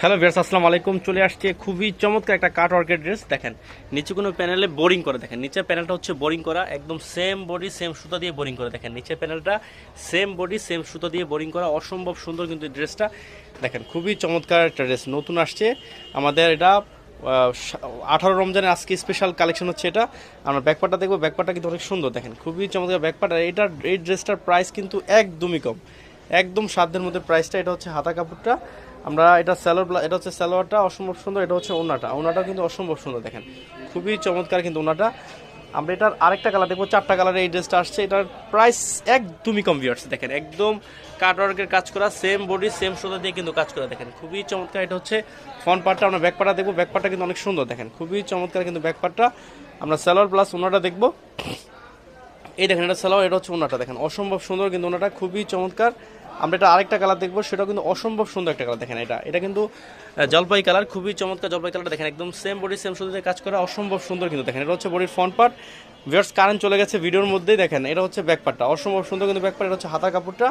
Hello viewers আসসালামু আলাইকুম। চলে আসছে খুবই চমৎকার একটা কাট ওয়ার্কের ড্রেস। দেখেন, নিচে কোনো প্যানেলে বোরিং করে, দেখেন, নিচের প্যানেলটা হচ্ছে বোরিং করা, একদম সেম বডি সেম সুতা দিয়ে বোরিং করে। দেখেন, নিচের প্যানেলটা সেম বডি সেম সুতা দিয়ে বোরিং করা, অসম্ভব সুন্দর কিন্তু ড্রেসটা। দেখেন, খুবই চমৎকার একটা ড্রেস, নতুন আসছে। আমাদের এটা আঠারো রমজানের আজকে স্পেশাল কালেকশন হচ্ছে এটা। আমরা ব্যাকপাটা দেখব ব্যাকপাটা কিন্তু অনেক সুন্দর। দেখেন, খুবই চমৎকার ব্যাকপাটা এটার এই ড্রেসটার প্রাইস কিন্তু একদমই কম। একদম সাধ্যের মধ্যে প্রাইসটা এটা হচ্ছে হাতা কাপড়টা। আমরা এটা স্যালোয়ার এটা হচ্ছে স্যালোয়ারটা অসম্ভব সুন্দর, এটা হচ্ছে ওনাটা ওনাটা কিন্তু অসম্ভব সুন্দর, দেখেন। খুবই চমৎকার কিন্তু ওনাটা আমরা এটার আরেকটা কালার দেখব, চারটা কালারের এই ড্রেসটা আসছে। এটার প্রাইস একদমই কম ভিউয়ার্স দেখেন। একদম কাটওয়ার্কের কাজ করা সেম বডি সেম সুতা দিয়ে কিন্তু কাজ করা, দেখেন। খুবই চমৎকার, এটা হচ্ছে ফ্রন্ট পার্টটা আমরা ব্যাক পার্টটা দেখব ব্যাক পার্টটা কিন্তু অনেক সুন্দর, দেখেন। খুবই চমৎকার কিন্তু ব্যাক পার্টটা আমরা স্যালোয়ার প্লাস ওনাটা দেখব। এই দেখেন, এটা স্যালোয়ার এটা হচ্ছে ওনাটা দেখেন। অসম্ভব সুন্দর কিন্তু ওনাটা খুবই চমৎকার। আমরা এটা আরেকটা কালার দেখব সেটা কিন্তু অসম্ভব সুন্দর একটা কালার, দেখেন এটা। এটা কিন্তু জলপাই কালার, খুবই চমৎকার জলপাই কালারটা, দেখেন একদম সেম বডি সেম সুন্দর কাজ করা, অসম্ভব সুন্দর কিন্তু, দেখেন। এটা হচ্ছে বডির ফ্রন্ট পার্ট ভিউয়ার্স কারেন্ট চলে গেছে ভিডিওর মধ্যেই, দেখেন, এটা হচ্ছে ব্যাক পার্টটা অসম্ভব সুন্দর কিন্তু ব্যাক পার্ট এটা হচ্ছে হাতা কাপড়টা।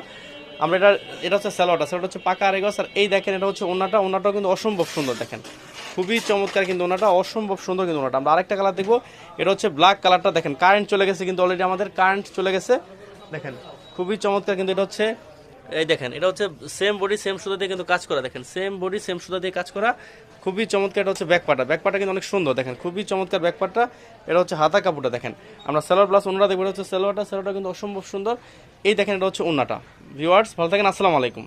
আমরা এটা এটা হচ্ছে স্যালোয়ারটা স্যালোয়ার হচ্ছে পাকা আরেগস আর এই দেখেন, এটা হচ্ছে ওনাটা ওনাটাও কিন্তু অসম্ভব সুন্দর, দেখেন। খুবই চমৎকার কিন্তু ওনাটা অসম্ভব সুন্দর কিন্তু ওনাটা আমরা আরেকটা কালার দেখব, এটা হচ্ছে ব্ল্যাক কালারটা, দেখেন কারেন্ট চলে গেছে কিন্তু অলরেডি আমাদের কারেন্ট চলে গেছে, দেখেন। খুবই চমৎকার কিন্তু এটা হচ্ছে এই দেখেন, এটা হচ্ছে সেম বডি সেম সুতা দিয়ে কিন্তু কাজ করা। দেখেন সেম বডি সেম সুতা দিয়ে কাজ করা, খুবই চমৎকার এটা হচ্ছে ব্যাকপাটা ব্যাকপাটা কিন্তু অনেক সুন্দর, দেখেন, খুবই চমৎকার ব্যাকপাটা এটা হচ্ছে হাতা কাপড়টা, দেখেন। আমরা সেলোয়ার প্লাস ওনারা দেখব, এটা হচ্ছে সেলোয়ারটা। সেলোয়ারটা কিন্তু অসম্ভব সুন্দর। এই দেখেন, এটা হচ্ছে ওনাটা ভিউয়ার্স ভালো থাকেন, আসসালামু আলাইকুম।